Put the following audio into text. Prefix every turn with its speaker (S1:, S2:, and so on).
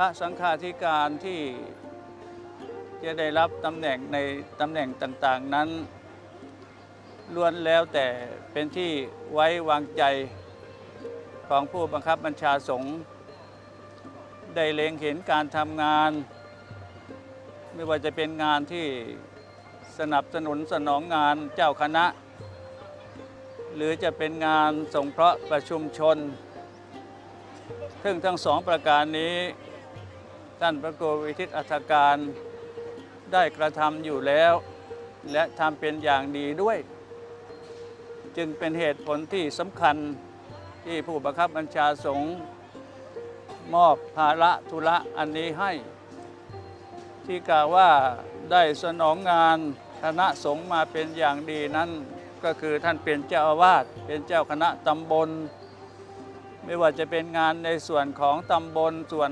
S1: พระสังฆาธิการที่จะได้รับตำแหน่งในตำแหน่งต่างๆนั้นล้วนแล้วแต่เป็นที่ไว้วางใจของผู้บังคับบัญชาสงฆ์ได้เล็งเห็นการทำงาน ไม่ว่าจะเป็นงานที่สนับสนุนสนองงานเจ้าคณะ หรือจะเป็นงานสงเคราะห์ประชุมชน ซึ่งทั้งสองประการนี้ ท่านพระครูวิทิตอัฐการได้กระทำอยู่แล้ว และทำเป็นอย่างดีด้วย จึงเป็นเหตุผลที่สำคัญที่ผู้บังคับบัญชาสงฆ์มอบภาระธุระอันนี้ให้ ที่กล่าวว่าได้สนองงานคณะสงฆ์มาเป็นอย่างดีนั้นก็คือท่านเป็นเจ้าอาวาสเป็นเจ้าคณะตำบล ไม่ว่าจะเป็นงานในส่วนของตำบลส่วน